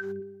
you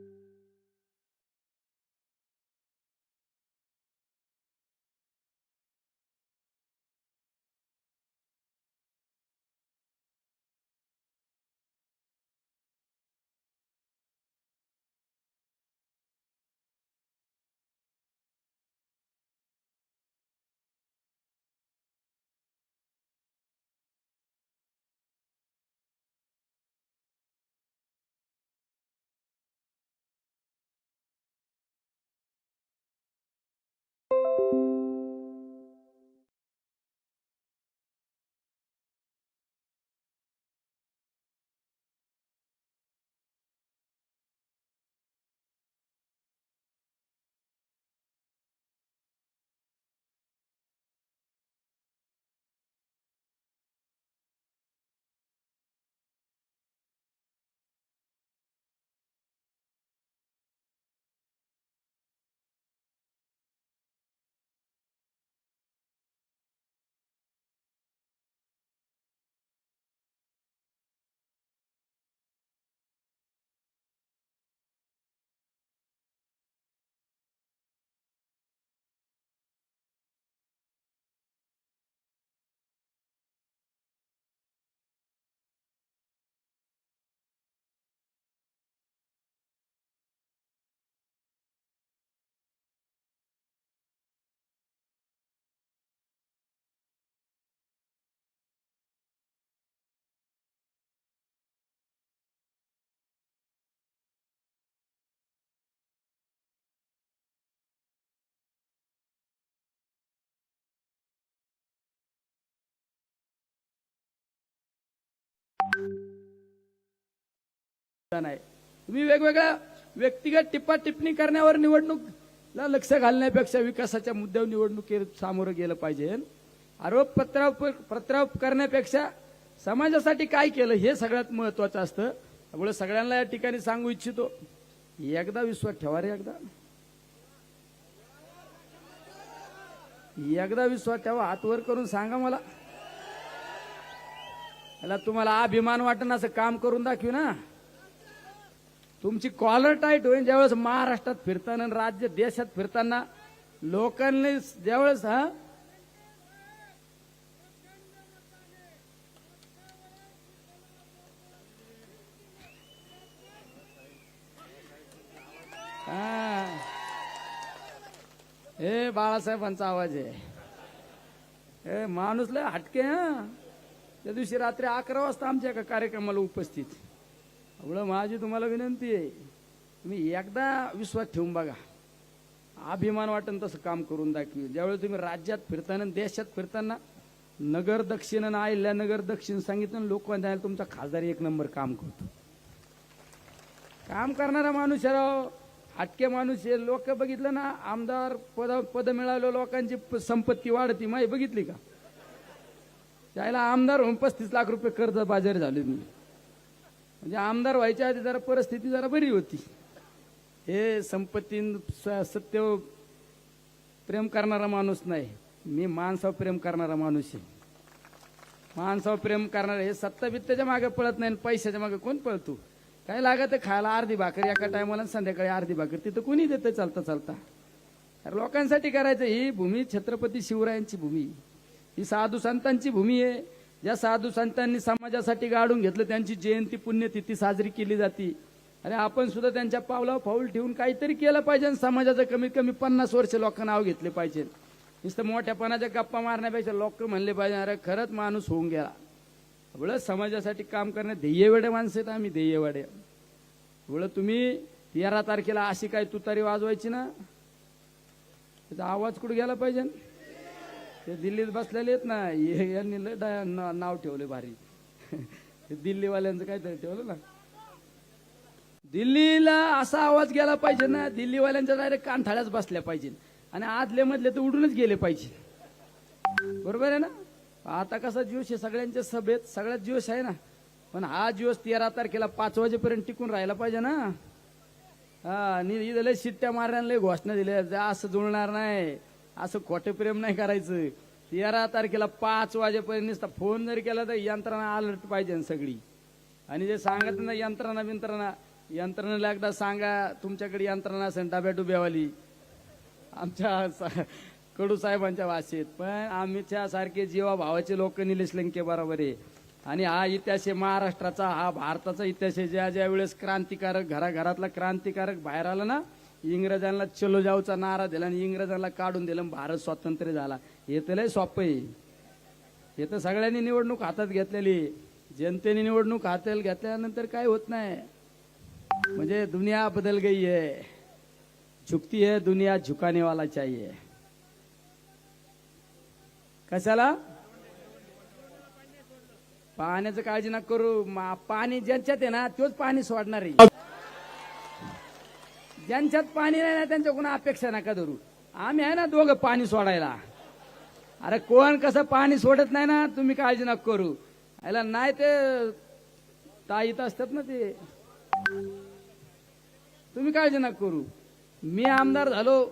नाही. तुम्ही वेगवेगळ्या व्यक्तिगत टिप्पा टिप्पणी करण्यावर निवडणूकला लक्ष घालण्यापेक्षा विकासाच्या मुद्द्यावर निवडणुकीत सामोरं गेलं पाहिजे. आरोप पत्राप पत्रारोप करण्यापेक्षा समाजासाठी काय केलं हे सगळ्यात महत्वाचं असतं. त्यामुळे सगळ्यांना या ठिकाणी सांगू इच्छितो एकदा विश्वास ठेवा रे एकदा. एकदा विश्वास ठेवा हातवर करून सांगा मला. याला तुम्हाला अभिमान वाटणं असं काम करून दाखवी ना. तुमची कॉलर टाईट होईल ज्यावेळेस महाराष्ट्रात फिरताना आणि राज्य देशात फिरताना लोकांनी ज्यावेळेस हा? हा. हे बाळासाहेबांचा आवाज आहे. हे माणूस लय हटके हा? त्या दिवशी रात्री अकरा वाजता आमच्या एका कार्यक्रमाला उपस्थित. एवढं माझी तुम्हाला विनंती आहे. तुम्ही एकदा विश्वास ठेवून बघा. अभिमान वाटन तसं काम करून दाखवी ज्यावेळी तुम्ही राज्यात फिरताना देशात फिरताना नगर दक्षिण आणि आयल्या नगर दक्षिण सांगितलं लोक म्हणायला तुमचा खासदार एक नंबर काम करतो. काम करणारा माणूस आहे राव. हटके माणूस आहे. लोक बघितलं ना आमदार पद पद मिळालं लोकांची संपत्ती वाढती. माही बघितली का? त्याला आमदार होऊन पस्तीस लाख रुपये कर्ज बाजारी झाले मी म्हणजे आमदार व्हायच्या आधी जरा परिस्थिती जरा बरी होती. हे संपत्ती सत्य प्रेम करणारा माणूस नाही. मी माणसावर प्रेम करणारा माणूस आहे. माणसावर प्रेम करणारा हे सत्ता बित्ताच्या मागे पळत नाही आणि पैशाच्या मागे कोण पळतो? काय लागत खायला अर्धी भाकर एका टायमाला संध्याकाळी अर्धी भाकर. तिथं कोणी देतं चालता चालता? अरे लोकांसाठी करायचं ही भूमी छत्रपती शिवरायांची भूमी. ही साधू संतांची भूमी आहे. ज्या साधू संतांनी समाजासाठी गाडून घेतलं त्यांची जयंती पुण्यतिथी साजरी केली जाते. आणि आपण सुद्धा त्यांच्या पावलावर पाऊल ठेवून काहीतरी केलं पाहिजे आणि समाजाचं कमीत कमी पन्नास वर्ष लोकांना नाव घेतले पाहिजे. नुसतं मोठ्यापणाच्या गप्पा मारण्यापेक्षा लोक म्हणले पाहिजे अरे खरंच माणूस होऊन गेला. एवढं समाजासाठी काम करणे ध्येयवेडे माणसं आहेत आम्ही ध्येयवेडे. एवढं तुम्ही तेरा तारखेला अशी काय तुतारी वाजवायची ना? त्याचा आवाज कुठे गेला पाहिजे? ते दिल्लीत बसलेले आहेत ना हे- यांनी लय डा- ना- नाव ठेवले भारी. ते दिल्लीवाल्यांचं काहीतरी ठेवलं ना. दिल्लीला असा आवाज गेला पाहिजे ना दिल्लीवाल्यांच्या डायरेक्ट कानथाळ्याच बसल्या पाहिजे आणि आदले मधले तर उडूनच गेले पाहिजे. बरोबर आहे ना? आता कसा जोश आहे सगळ्यांच्या सभेत सगळ्यात जोश आहे ना. पण हा जोश तेरा तारखेला पाच वाजेपर्यंत टिकून राहिला पाहिजे ना. हा आणि इथं लय शिट्ट्या मारण्याला लय घोषणा दिल्या. जा असं जुळणार नाही. असं खोटे प्रेम नाही करायचं. तेरा तारखेला पाच वाजेपर्यंत नुसता फोन जरी केला तर यंत्रणा अलर्ट पाहिजे सगळी. आणि जे सांगत ना यंत्रणा बिंत्रणा यंत्रणेला एकदा सांगा तुमच्याकडे यंत्रणा असेल डब्या डुब्यावाली आमच्या सा- कडू साहेबांच्या भाषेत पण आमच्या सारखे जीवा भावाचे लोक निलेश लंके बरोबर आहे. आणि हा इतिहास आहे महाराष्ट्राचा हा भारताचा इतिहास आहे. ज्या ज्या वेळेस क्रांतिकारक घराघरातला क्रांतिकारक बाहेर आला ना इंग्रजांना चलो जाऊचा नारा दिला आणि इंग्रजांना काढून दिलं भारत स्वातंत्र्य झाला. हे तर लय सोपं आहे. हे तर सगळ्यांनी निवडणूक हातात घेतलेली. जनतेने निवडणूक हातात घेतल्यानंतर काय होत नाही. म्हणजे दुनिया बदल गई है. झुकती है दुनिया झुकाने वाला चाहिए. कशाला? पाण्याचं काळजी नका करू. पाणी ज्यांच्यात आहे ना तोच पाणी सोडणार. आहे ज्यांच्यात पाणी नाही ना त्यांच्या कोणा अपेक्षा नका धरू. आम्ही आहे ना दोघं पाणी सोडायला. अरे कोण कसं पाणी सोडत नाही ना तुम्ही काळजी नको करू. याला नाही ते ताईत असतात ना ते. तुम्ही काळजी नका करू. मी आमदार झालो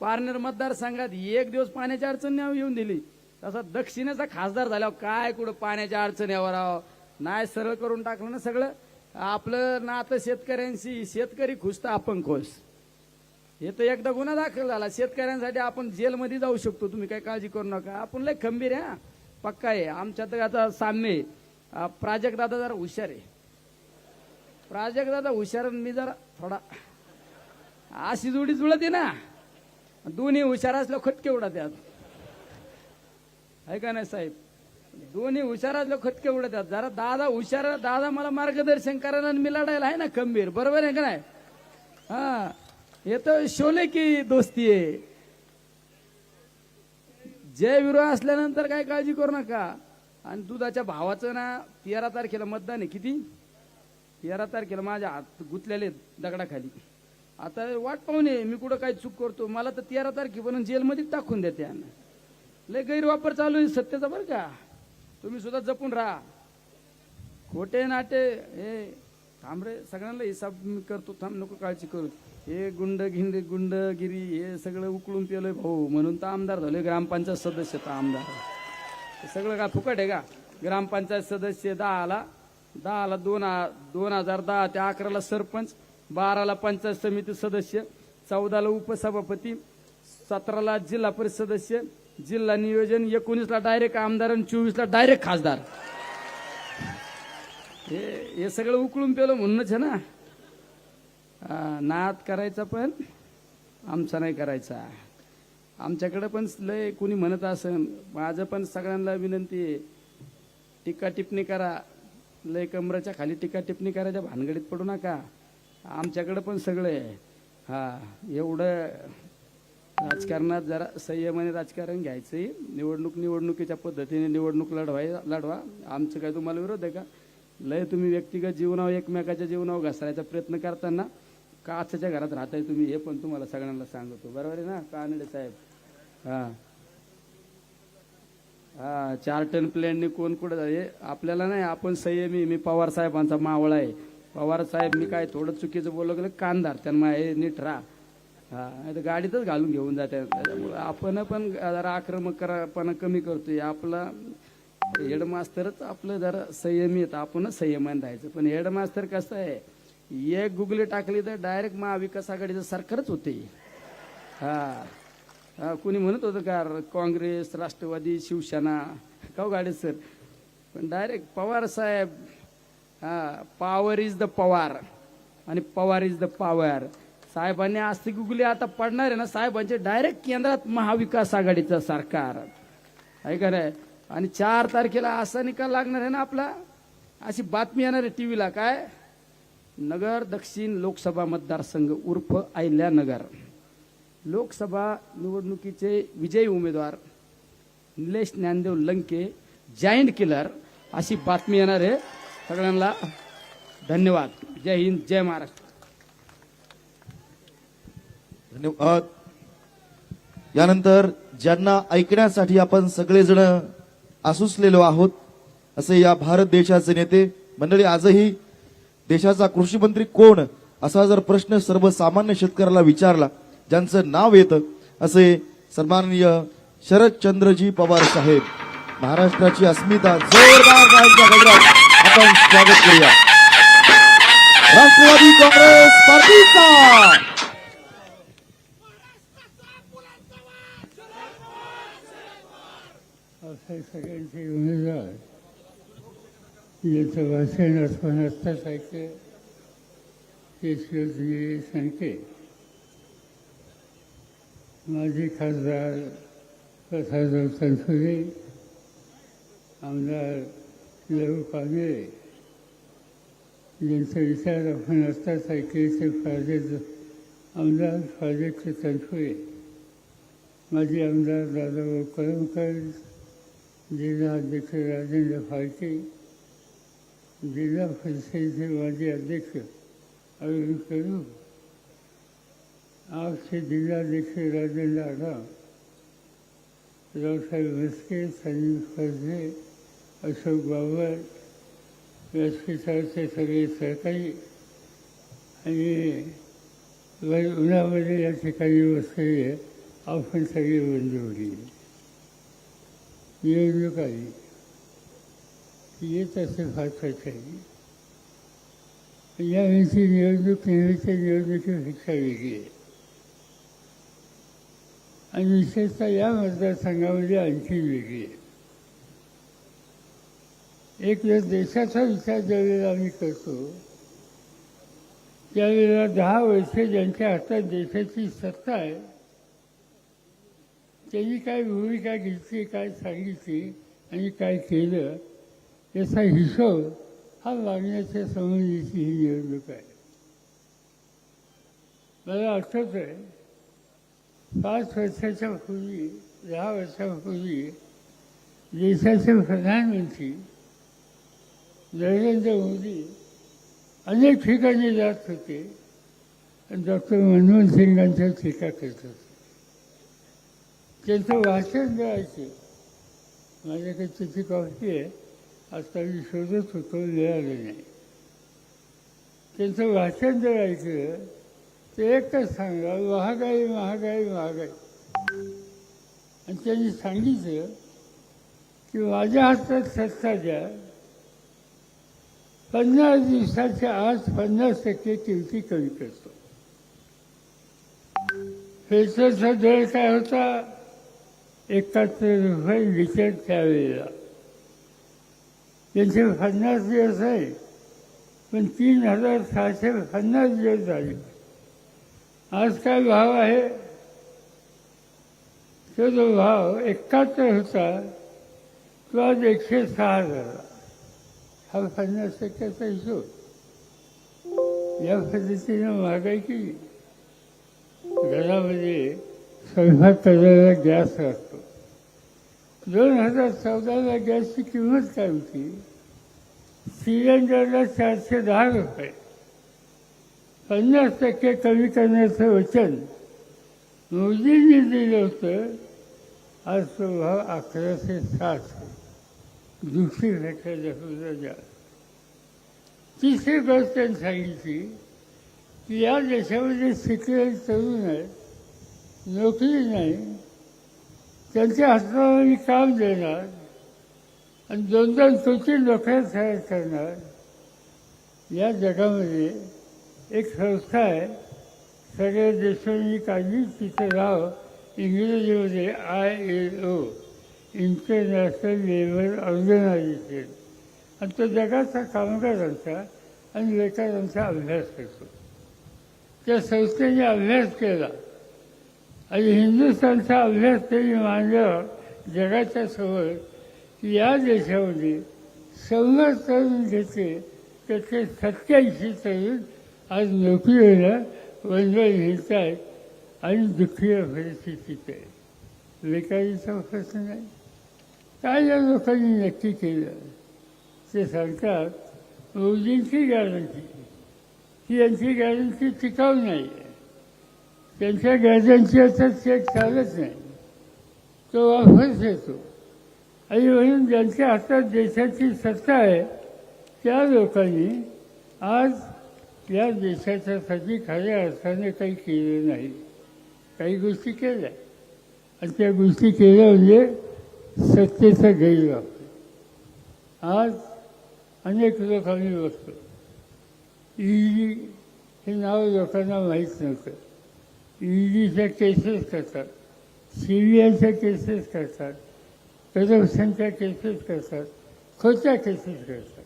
पारनेर मतदारसंघात एक दिवस पाण्याची अडचण येऊन दिली. तसा दक्षिणेचा खासदार झाल्यावर काय कुठं पाण्याच्या अडचणीवर आहो नाही सरळ करून टाकलं ना सगळं. आपलं नातं शेतकऱ्यांशी शेतकरी खुश तर आपण खुश. हे तर एकदा गुन्हा दाखल झाला. शेतकऱ्यांसाठी आपण जेलमध्ये जाऊ शकतो. तुम्ही काही काळजी करू नका. आपण लय खंबीर आहे पक्का आहे. आमच्या तर आता साम्य आहे. प्राजक्त दादा जरा हुशार आहे. प्राजक्त दादा हुशार आणि मी जरा थोडा अशी जोडी जुळत आहे ना. दोन्ही हुशार असल्या खटके उडा त्यात आहे का नाही साहेब? दोन्ही हुशारातले खतके खटके उडत जरा दादा हुशार दादा मला मार्गदर्शन करायला आणि मी लढायला आहे ना खंबीर. बरोबर आहे का नाही? हा. हे तर शोले की दोस्ती आहे. जय विरोध असल्यानंतर काय काळजी करू नका. आणि दुधाच्या भावाचं ना तेरा तारखेला मतदान आहे. किती? तेरा तारखेला माझ्या हात गुतलेले दगडाखाली. आता वाट पाहुणे मी कुठं काय चूक करतो. मला तर तेरा तारखेपर्यंत जेलमध्ये टाकून देते यांना. लय गैरवापर चालू आहे सत्याचा बरं का. तुम्ही सुद्धा जपून राहा. खोटे नाटे हे थांब रे सगळ्यांना हिसाब मी करतो थांब नको काळजी करू. हे गुंड गिंड गुंडगिरी हे सगळं उकळून पेलोय भाऊ. म्हणून तर आमदार झाले ग्रामपंचायत सदस्य तर आमदार. सगळं का फुकट आहे का? ग्रामपंचायत सदस्य दहाला दहाला दोन दोन हजार दहा ते अकराला सरपंच बाराला पंचायत समिती सदस्य चौदाला उपसभापती सतराला जिल्हा परिषद सदस्य जिल्हा नियोजन एकोणीसला डायरेक्ट आमदार आणि चोवीसला डायरेक्ट खासदार. हे हे सगळं उकळून पेलं म्हणूनच आहे ना? हा, नाद करायचा पण आमचा नाही करायचा. आमच्याकडे पण लय कोणी म्हणत असन माझं पण सगळ्यांना विनंती आहे टीका टिप्पणी करा. लय कमराच्या खाली टीका टिप्पणी करायच्या भानगडीत पडू नका. आमच्याकडे पण सगळं आहे. हा एवढं राजकारणात जरा संयमाने राजकारण घ्यायचंही निवडणूक निवडणुकीच्या पद्धतीने निवडणूक लढवाय लढवा. आमचं काय तुम्हाला विरोध आहे का? लय तुम्ही व्यक्तिगत जीवनावर एकमेकाच्या जीवनावर घसरायचा प्रयत्न करताना काचच्या घरात राहताय तुम्ही हे पण तुम्हाला सगळ्यांना सांगतो. बरोबर आहे ना कानडे साहेब? हा. हा चार टन प्लॅनने कोण कुठं हे आपल्याला नाही आपण संयमी. मी पवार साहेबांचा मावळा आहे. पवार साहेब मी काय थोडं चुकीचं बोललो गेलं कांदार त्यांना हे नीट राहा. हा नाही तर गाडीतच घालून घेऊन जाते. त्याच्यामुळे आपण पण जरा आक्रमक करापणा कमी करतोय. आपला हेडमास्तरच आपलं जरा संयमी येतं आपणच संयमान राहायचं. पण हेडमास्तर कसं आहे? एक गुगली टाकली तर डायरेक्ट महाविकास आघाडीचं सरकारच होते हा. हा कुणी म्हणत होतं का काँग्रेस राष्ट्रवादी शिवसेना? का हो गाडी सर? पण डायरेक्ट पवार साहेब हा पॉवर इज द पवार आणि पवार इज द पॉवर साहेबांनी आस्तिक गुगली आता पडणार आहे ना साहेबांचे डायरेक्ट केंद्रात महाविकास आघाडीचं सरकार. आहे का नाही? आणि चार तारखेला असा निकाल लागणार आहे ना आपला? अशी बातमी येणार आहे टीव्हीला काय? नगर दक्षिण लोकसभा मतदारसंघ उर्फ अहिल्यानगर. लोकसभा निवडणुकीचे विजयी उमेदवार निलेश ज्ञानदेव लंके जायंट किलर अशी बातमी येणार आहे. सगळ्यांना धन्यवाद. जय हिंद जय महाराष्ट्र. धन्यवाद. यानंतर ज्यांना ऐकण्यासाठी आपण सगळेजण आसुसलेलो आहोत असे या भारत देशाचे नेते मंडळी आजही देशाचा कृषी मंत्री कोण असा जर प्रश्न सर्वसामान्य शेतकऱ्याला विचारला ज्यांचं नाव येतं असे सन्माननीय शरदचंद्रजी पवार साहेब महाराष्ट्राची अस्मिता जोरदार आपण स्वागत करूया. राष्ट्रवादी काँग्रेस पार्टीचा. असे सगळ्यांचे उमेदवार याचं वाचन अथवा आत्ताच ऐकलं ते शिवजी सांगते माजी खासदार प्रसादराव तनसुरे आमदार लहू पांगरे ज्यांचा विचार आपण आत्ताच ऐकले ते फायदेच आमदार फायदेचे तनसुरे माजी आमदार दादाभाऊ कळमकर जिल्हा अध्यक्ष राजेंद्र फाळके जिल्हा परिषदेचे माजी अध्यक्ष अरविंद करू आजचे जिल्हाध्यक्ष राजेंद्र आढाव रावसाहेब म्हस्के संजीव खर्जे अशोक बाबर व्यासपीठाचे सगळे सहकारी आणि उन्हामध्ये या ठिकाणी बसलेले आपण सगळे बंधू निवडणूक आली की येत असे फार आहे यावेळीची निवडणूक नेहमीच्या निवडणुकीपेक्षा वेगळी आहे. आणि विशेषतः या मतदारसंघामध्ये आणखी वेगळी आहे. एक वेळ देशाचा विचार ज्यावेळेला आम्ही करतो त्यावेळेला दहा वर्षे ज्यांच्या हातात देशाची सत्ता आहे त्यांनी काय भूमिका घेतली काय सांगितली आणि काय केलं याचा हिशोब हा लागण्याच्या संबंधीची ही निवडणूक आहे. मला आठवत आहे पाच वर्षाच्या पूर्वी दहा वर्षापूर्वी देशाचे प्रधानमंत्री नरेंद्र मोदी अनेक ठिकाणी जात होते. आणि डॉक्टर मनमोहन सिंगांच्या टीका करत होते. त्यांचं वाचन द्यायचे माझ्याकडे त्याची कॉपी आहे आता मी शोधत होतो मिळालं नाही. त्यांचं वाचन द्यायचं ते एकच सांगा महागाई महागाई महागाई. आणि त्यांनी सांगितलं की माझ्या हातात सत्ता द्या. पन्नास दिवसाच्या आज पन्नास टक्के किमती कमी करतो. पेट्रोलचा दर काय होता? एकाहत्तर रुपये लिटर त्यावेळेला त्यांचे पन्नास दिवस आहे पण तीन हजार सहाशे पन्नास दिवस झाले. आज काय भाव आहे? तो जो भाव एकाहत्तर होता तो आज एकशे सहा झाला. हा पन्नास टक्क्याचा हिशोब या पद्धतीनं महागाई केली. घरामध्ये स्वयंपाक करायला गॅस असतो दोन हजार चौदाला गॅसची किंमत काय होती? सिलेंडरला चारशे दहा रुपये. पन्नास टक्के कमी करण्याचं वचन मोदींनी दिलं होतं. आज तो भाव अकराशे साठ दुसरी भेटायला दाखवला जास्त तिसरी गोष्ट त्यांनी सांगितली की या देशामध्ये शिकलेले तरुण आहेत नोकरी नाही त्यांच्या हाताला मी काम देणार. आणि दोन दोन कोटी नोकऱ्या तयार करणार. या जगामध्ये एक संस्था आहे. सगळ्या देशांनी काढली तिचं नाव इंग्रजीमध्ये I L O international labour organisation आणि तो जगाचा कामगारांचा आणि लेखकांचा अभ्यास करतो. त्या संस्थेने अभ्यास केला. आणि हिंदुस्थानचा अभ्यास त्यांनी मांडल्यावर जगाच्या समोर की या देशामध्ये शंभर तरुण घेतले त्याचे सत्याऐंशी तरुण आज नोकरीला वंदळ घेत आहेत आणि दुःखीय परिस्थितीत आहे. बेकारीचा प्रश्न नाही. काय या लोकांनी नक्की केलं? ते सांगतात मोदींची गॅरंटी ही यांची गॅरंटी टिकाऊ नाही. आहे त्यांच्या गरजांची आता चेक चालत नाही. तो वापस येतो. आणि म्हणून ज्यांच्या हातात देशाची सत्ता आहे त्या लोकांनी आज या देशाच्यासाठी खऱ्या अर्थाने काही केलं नाही. काही गोष्टी केल्या. आणि त्या गोष्टी केल्या म्हणजे सत्तेचा गैरवापर. आज अनेक लोक आम्ही बघतो. ईडी हे नाव लोकांना माहीत नव्हतं. ईडीच्या केसेस करतात सी बी आयच्या केसेस करतात करप्शनच्या केसेस करतात खोट्या केसेस करतात.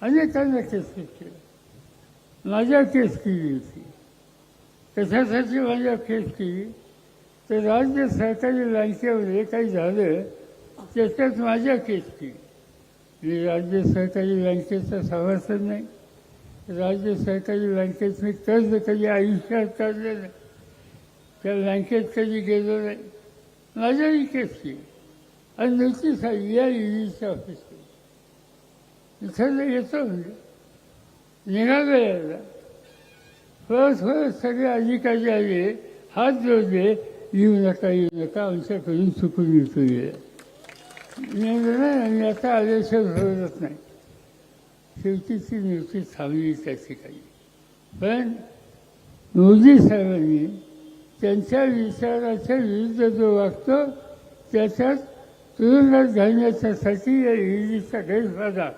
अनेकांना केसेस केल्या माझ्या केस केली होती. कशासाठी माझ्या केस केली? तर राज्य सरकारी बँकेमध्ये काही झालं त्याच्यात माझ्या केस केली. मी राज्य सहकारी बँकेचा सभासद नाही. राज्य सहकारी बँकेत मी कर्ज कधी आयुष्यात काढलं नाही. त्या बँकेत कधी गेलो नाही. माझ्या इकडची आणि नोटीस आली या ईडीच्या ऑफिसमध्ये इथं येतो म्हणजे. निघालो यायला फळत फळत सगळे अधिकारी आले. हात जोडले. येऊ नका येऊ नका. आमच्याकडून चुकून येतो गेला मी नाही आणि आता आल्याशिवाय सोडत नाही. शेवटी ती नोटीस थांबली त्या ठिकाणी. पण मोदी साहेबांनी त्यांच्या विचाराचा विरुद्ध जो वागतो त्याच्यात तुरुंगात घालण्याच्यासाठी या ईडीचा गैरफायदा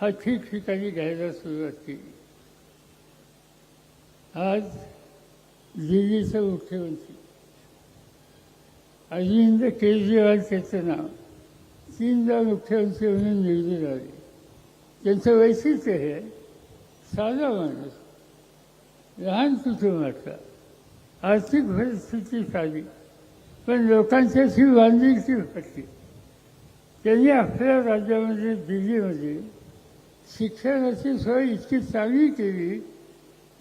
हा ठिकठिकाणी घ्यायला सुरुवात केली. आज दिल्लीचा मुख्यमंत्री अरविंद केजरीवाल त्याचं नाव तीनदा मुख्यमंत्री म्हणून निवडून आले. त्यांचं वैशिष्ट्य हे साधा माणूस लहान कुटुंबातला आर्थिक परिस्थिती साधी पण लोकांच्याशी बांधिलकी होती. त्यांनी आपल्या राज्यामध्ये दिल्लीमध्ये शिक्षणाची सोय इतकी चांगली केली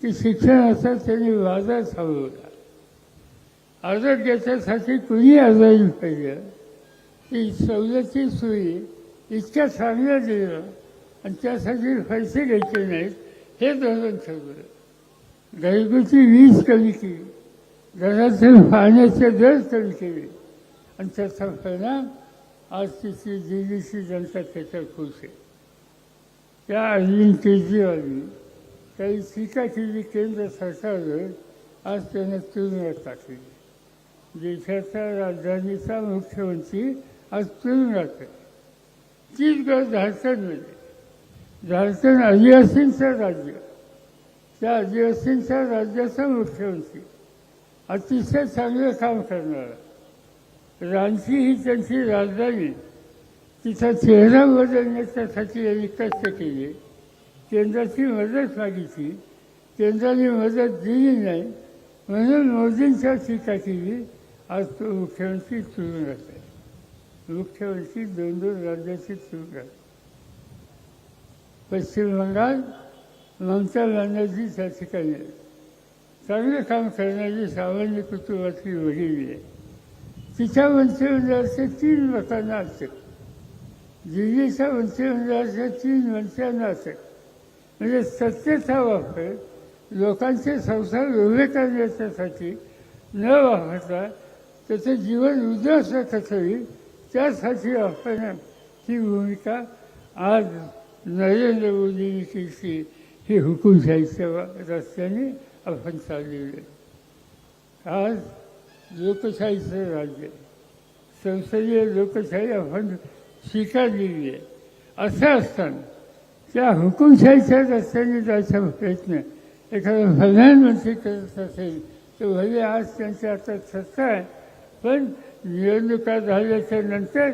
की शिक्षणाचा त्यांनी वादा थांबवला. आरोग्याच्यासाठी कुणी आजारी पाहिजे ती सवलती सोयी इतक्या चांगल्या दिलं आणि त्यासाठी पैसे घ्यायचे नाहीत हे धोरण ठरवलं. घरगुती वीज कमी केली. घरातील पाण्याचे दर कमी केले. आणि त्याचा परिणाम आज तिची दिल्लीची जनता त्याच्यावर खुश आहे. त्या अरविंद केजरीवालनी काही टीका केली केंद्र सरकारवर आज त्यांना तुरुंगात टाकली. देशाच्या राजधानीचा मुख्यमंत्री आज तुरुंगात आहे तीच गरज झारखंडमध्ये झारखंड आदिवासींचं राज्य. त्या आदिवासींच्या राज्याचा मुख्यमंत्री. अतिशय चांगलं काम करणार. रांची ही त्यांची राजधानी. तिचा चेहरा बदलण्याच्यासाठी यांनी कष्ट केले. केंद्राची मदत मागितली. केंद्राने मदत दिली नाही म्हणून मोदींच्या टीका केली. आज तो मुख्यमंत्री तुरुंगात आहे मुख्यमंत्री दोन दोन राज्याची तुरुंगात पश्चिम बंगाल ममता बॅनर्जी त्या ठिकाणी आहे चांगलं काम करणारी सामान्य कुटुंबातली वडील आहे. तिच्या मंत्रिमंडळाचे तीन लोकांना असेल दिल्लीच्या मंत्रिमंडळाच्या तीन मंत्र्यांना असेल म्हणजे सत्तेचा वापर लोकांचे संसार उभे करण्याच्यासाठी न वापरता त्याचं जीवन उद्ध्वस्त कसं होईल त्यासाठी वापरण्याची भूमिका आज नरेंद्र मोदींनी केली. ही सेवा रस्त्याने आपण चाललेलं आज लोकशाहीचं राज्य संसदीय लोकशाही आपण स्वीकारलेली आहे. असं असताना त्या हुकुमशाहीच्या रस्त्याने जायचा प्रयत्न एखादा प्रधानमंत्री करत असेल तर भले आज त्यांच्या हातात सत्ता आहे पण निवडणुका झाल्याच्यानंतर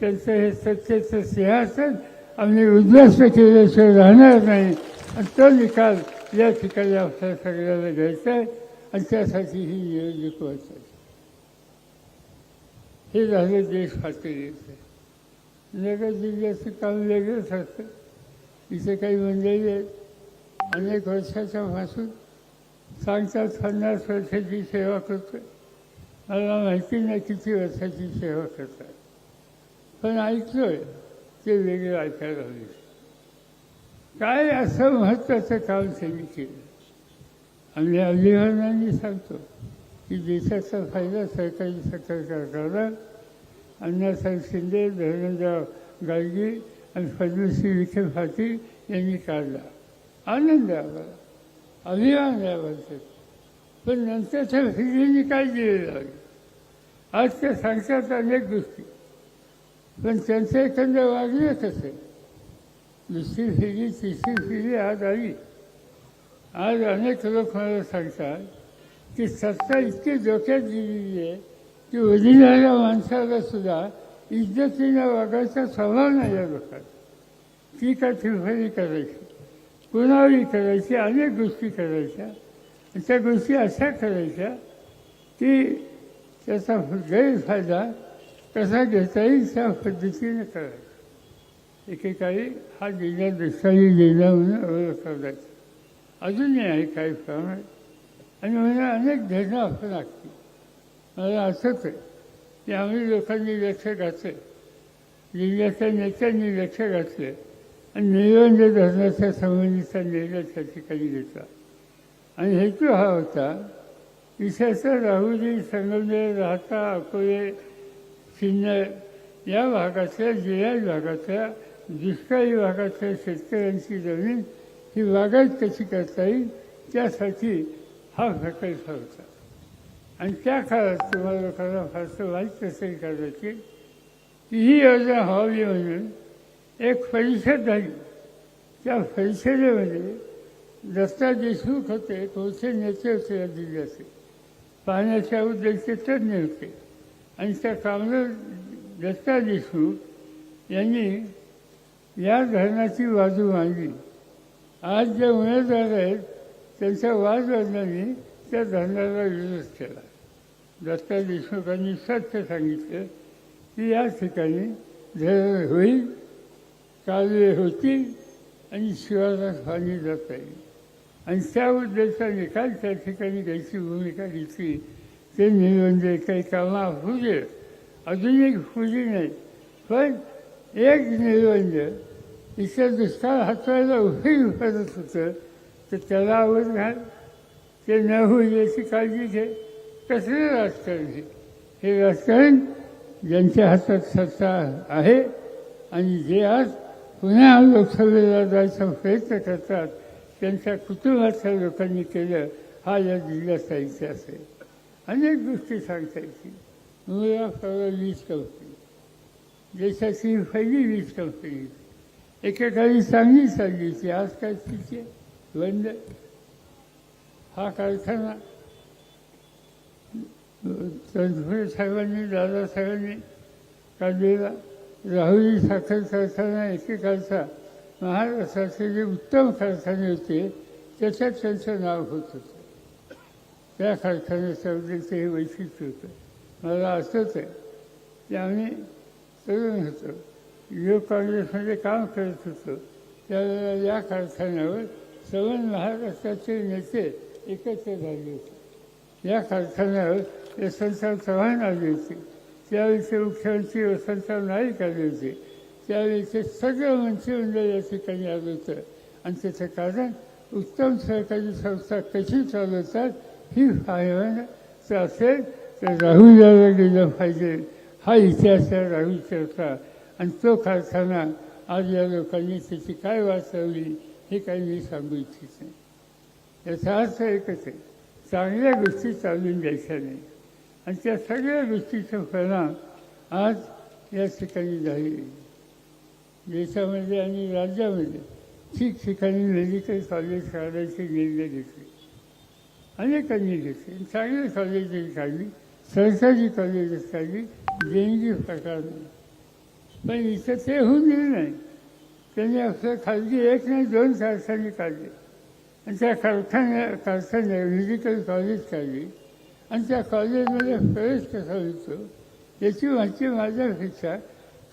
त्यांचं हे सत्तेचं सिंहासन आम्ही उद्ध्वस्त केल्याशिवाय राहणार नाही. आणि तो निकाल या ठिकाणी आपल्या सगळ्याला घ्यायचं आहे आणि त्यासाठी ही निवडणूक व्हायची हे झालं देश पातळीचं नगर जिल्ह्याचं काम वेगळंच असतं इथे काही मंडळी आहेत अनेक वर्षाच्या पासून सांगतात पन्नास वर्षाची सेवा करतो मला माहिती नाही किती वर्षाची सेवा करतात पण ऐकलोय ते वेगळं ऐकायला हवी काय असं महत्त्वाचं काम त्यांनी केलं आम्ही अभिमानाने सांगतो की देशाचा फायदा सरकारी सरकारला अण्णासाहेब शिंदे धर्मेंद्रराव गाडगे आणि पद्मश्री विखे पाटील यांनी काढला. आनंद आहे आम्हाला अभिमान आहे पण नंतरच्या फिरींनी काय दिलेलं आहे आज त्या सांगतात अनेक गोष्टी. पण त्यांचं एखादं वागणं कसं? दुसरी फेरी तिसरी फेरी आज आली आज अनेक लोक मला सांगतात की सत्ता इतकी डोक्यात दिलेली आहे की वडिलाच्या माणसाला सुद्धा इज्जतीनं वागायचा स्वभाव नाही या लोकांना. ती का त्रिफळी करायची? कुणावरी करायची? अनेक गोष्टी करायच्या. त्या गोष्टी अशा करायच्या की त्याचा गैरफायदा कसा घेता येईल त्या पद्धतीने करायचा. एकेकाळी हा जिल्हा देसाई जिल्हा म्हणून ओळखला जायचा अजूनही आहे काही प्रमाणात आणि मला अनेक धरणं असं लागतील. मला असंच आहे की आम्ही लोकांनी लक्ष घातलं जिल्ह्याच्या नेत्यांनी लक्ष घातलं आणि निळवंज धरणाच्या संबंधीचा निर्णय त्या ठिकाणी घेतला. आणि हेतू हा होता विशेषतः राहुरी संगमनेर राहता अकोले सिन्नर या भागातल्या जिल्हा भागातल्या दुष्काळी भागातल्या शेतकऱ्यांची जमीन ही बागायत कशी करता येईल त्यासाठी हा प्रकल्प होता. आणि त्या काळात तुम्हाला लोकांना फारसं माहीत असेल कदाचित ही योजना व्हावी म्हणून एक परिषद झाली. त्या परिषदेमध्ये दत्ता देशमुख होते कोणते नेते होते या जिल्ह्याचे पाहण्याच्या उद्देशचे तज्ज्ञ होते. आणि त्या कामगार दत्ता देशमुख यांनी या धरणाची बाजू मांडली. आज जे उमेदवार आहेत त्यांच्या वादवर्णाने त्या धरणाला विरोध केला. दत्ता देशमुखांनी सत्य सांगितलं की या ठिकाणी धरण होईल कालवे होतील आणि शिवारात पाणी जाता येईल आणि त्या उद्देशाचा निकाल त्या ठिकाणी घ्यायची भूमिका घेतली. ते निबंध काही कामं होऊ दे अजून एक फुली नाही पण एक निबंध इथं दुष्काळ हाताळायला उभी करत होतं. तर त्याला आवड घाल ते न होईल याची काळजी घे. कसले राजकारण हे हे राजकारण ज्यांच्या हातात सत्ता आहे आणि जे आज पुन्हा लोकसभेला जायचा प्रयत्न करतात त्यांच्या कुटुंबातल्या लोकांनी केलं हा या जिल्ह्याचा इतिहास आहे. अनेक गोष्टी सांगता येतील. मुला परवा वीज करतील देशाची पहिली वीज कंपनी एकेकाळी चांगली चालली ती आज काय स्थिती बंद हा कारखाना. तनपुरे साहेबांनी दादासाहेबांनी काढलेला राहुरी साखर कारखाना एकेकाळचा महाराष्ट्राचे जे उत्तम कारखाने होते त्याच्यात त्यांचं नाव होत होतं. त्या कारखान्याच्याबद्दल ते हे वैशिष्ट्य होतं मला असंच आहे. की आम्ही तरुण होतं युवक काँग्रेसमध्ये काम करत होतं. त्यावेळेला या कारखान्यावर सवन महाराष्ट्राचे नेते एकत्र झाले होते. या कारखान्यावर यशवंतराव चव्हाण आले होते. त्यावेळीचे मुख्यमंत्री वसंतराव नाईक आले होते. त्यावेळीचे सगळं मंत्रिमंडळ या ठिकाणी आलं होतं. आणि त्याचं कारण उत्तम सरकारी संस्था कशी चालवतात ही पाहायला असेल तर राहुल यादव गेलं पाहिजे. हा इतिहास राहू राहुलचा होता आणि तो कारखाना आज या लोकांनी त्याची काय वाचवली हे काही मी सांगू इच्छित नाही. याचा अर्थ एकच आहे चांगल्या गोष्टी चालून द्यायच्या नाही. आणि त्या सगळ्या गोष्टीचा परिणाम आज या ठिकाणी झाले देशामध्ये आणि राज्यामध्ये ठिकठिकाणी मेडिकल कॉलेज काढायचे निर्णय घेतले. अनेकांनी घेतले. चांगले कॉलेजेस काढली सरकारी कॉलेजेस काढली. देणगी प्रकार पण इथं ते होऊन गेले नाही. त्यांनी आपलं खाजगी एक नाही दोन कारखाने काढले. आणि त्या कारखान्या कारखान्या मेडिकल कॉलेज काढली. आणि त्या कॉलेजमध्ये प्रवेश कसा होतो याची माहिती माझ्यापेक्षा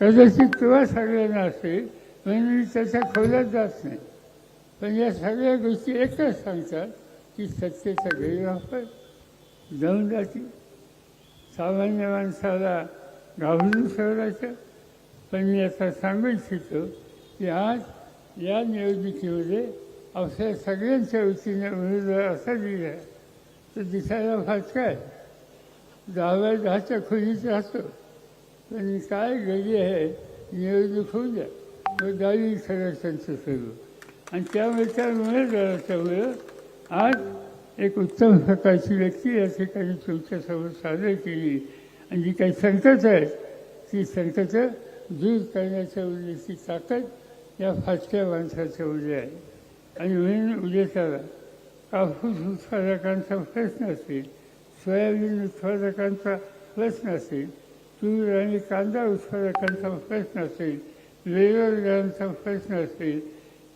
कदाचित किंवा सगळ्यांना असेल म्हणून मी त्याच्या खोल्यात जात नाही. पण या सगळ्या गोष्टी एकच सांगतात की सत्तेचा गैरवापर जाऊन जातील. सामान्य माणसाला घाबरून सोडायचं पण मी आता सांगू इच्छितो की आज या निवडणुकीमध्ये आपल्या सगळ्यांच्या वतीने उमेदवार असा दिला तर दिसायला फाटका काय दहाव्या दहाच्या खोलीत राहतो. पण काय गडी आहे निवडणूक होऊ द्या. व गावी सगळं त्यांचं सुरू. आणि त्यामुळे त्या उमेदवाराच्यामुळं आज एक उत्तम प्रकारची व्यक्ती या ठिकाणी तुमच्यासमोर सादर केली आणि जी काही संकट आहेत ती संकटं दूर करण्याच्या उद्याची ताकद या फाटक्या माणसाच्या उद्या आहे. आणि म्हणून उद्याच्याला कापूस उत्पादकांचा प्रश्न असेल सोयाबीन उत्पादकांचा प्रश्न असेल तूर आणि कांदा उत्पादकांचा प्रश्न असेल बेरोजगारांचा प्रश्न असेल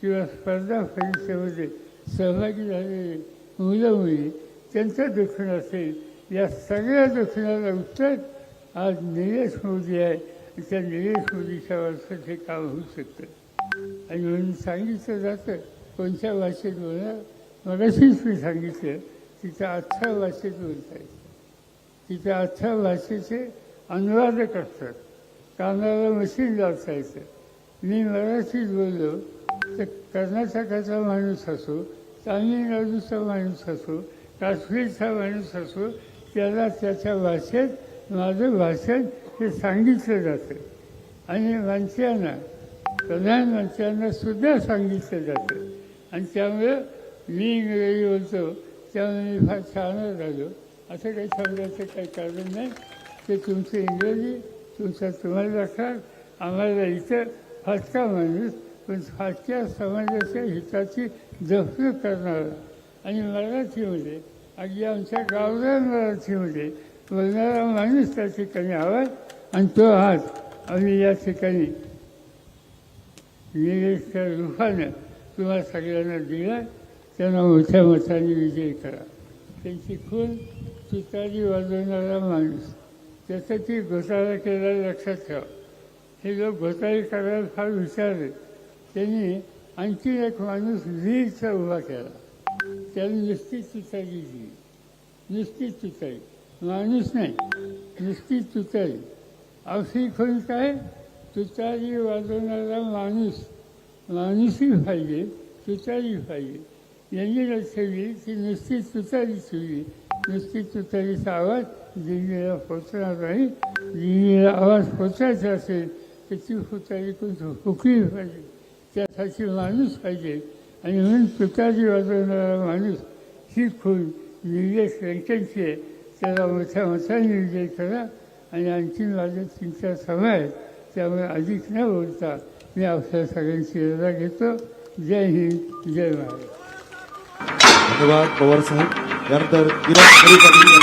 किंवा स्पर्धा परीक्षेमध्ये सहभागी झालेले मुलं मुली त्यांचं दुखणं असेल या सगळ्या दुखणाला उत्तर आज निलेश मोदी आहे. त्या निलेश मोदीच्या मार्फत हे काम होऊ शकतं. आणि म्हणून सांगितलं जातं कोणत्या भाषेत बोलणार? मगाशीच मी सांगितलं तिथं अठरा भाषेत बोलता येतं तिथं अठरा भाषेचे अनुवादक असतात. कानाला मशीन लावता येतं मी मराठीत बोललो तर कर्नाटकाचा माणूस असो तामिळनाडूचा माणूस असो काश्मीरचा माणूस असो त्याला त्याच्या भाषेत माझं भाषण हे सांगितलं जातं. आणि मंत्र्यांना प्रधानमंत्र्यांना सुद्धा सांगितलं जातं. आणि त्यामुळं मी इंग्रजी बोलतो त्यामुळे मी फार छान झालो. असं काही सांगायचं काही कारण नाही. ते तुमचं इंग्रजी तुमचा तुम्हाला लक्षात आम्हाला इथं फाटका माणूस पण फाटक्या समाजाच्या हिताची जपणूक करणार. आणि मराठीमध्ये अगदी आमच्या गावरान मराठीमध्ये बोलणारा माणूस त्या ठिकाणी हवा आणि तो आज आम्ही या ठिकाणी निलेशच्या रूपानं तुम्हा सगळ्यांना दिला. त्यांना मोठ्या मताने विजय करा. त्यांची खून तुतारी वाजवणारा माणूस. त्यासाठी ती घोटाळा केलेला लक्षात ठेवा. हे लोक घोटाळे करायला फार हुशार आहेत. त्यांनी आणखी एक माणूस वीरचा उभा केला. त्याने नुसती तुतारी दिली नुसती तुतारी. माणूस नाही. नुसती तुतारी. अशी खून काय? तुतारी वाजवणारा माणूस. माणूसही पाहिजे तुतारी पाहिजे. यांनी लक्षात की नुसती तुतारी सुरली. नुसती तुतारीचा आवाज दिल्लीला पोचणार नाही. दिल्लीला आवाज पोचायचा असेल तर ती तुतारी कोण हुकली पाहिजे. त्यासाठी माणूस पाहिजे. आणि म्हणून तुतारी वाजवणारा माणूस ही खून निर्देश व्यंकटची आहे. त्याला मोठ्या मोठा निर्देश करा आणि आणखीन माझ्या तीन सभा आहेत. त्यामुळे अधिक न बोलता मी आपल्या सगळ्यांची रजा घेतो. जय हिंद जय महाराज धन्यवाद पवार साहेब. यानंतर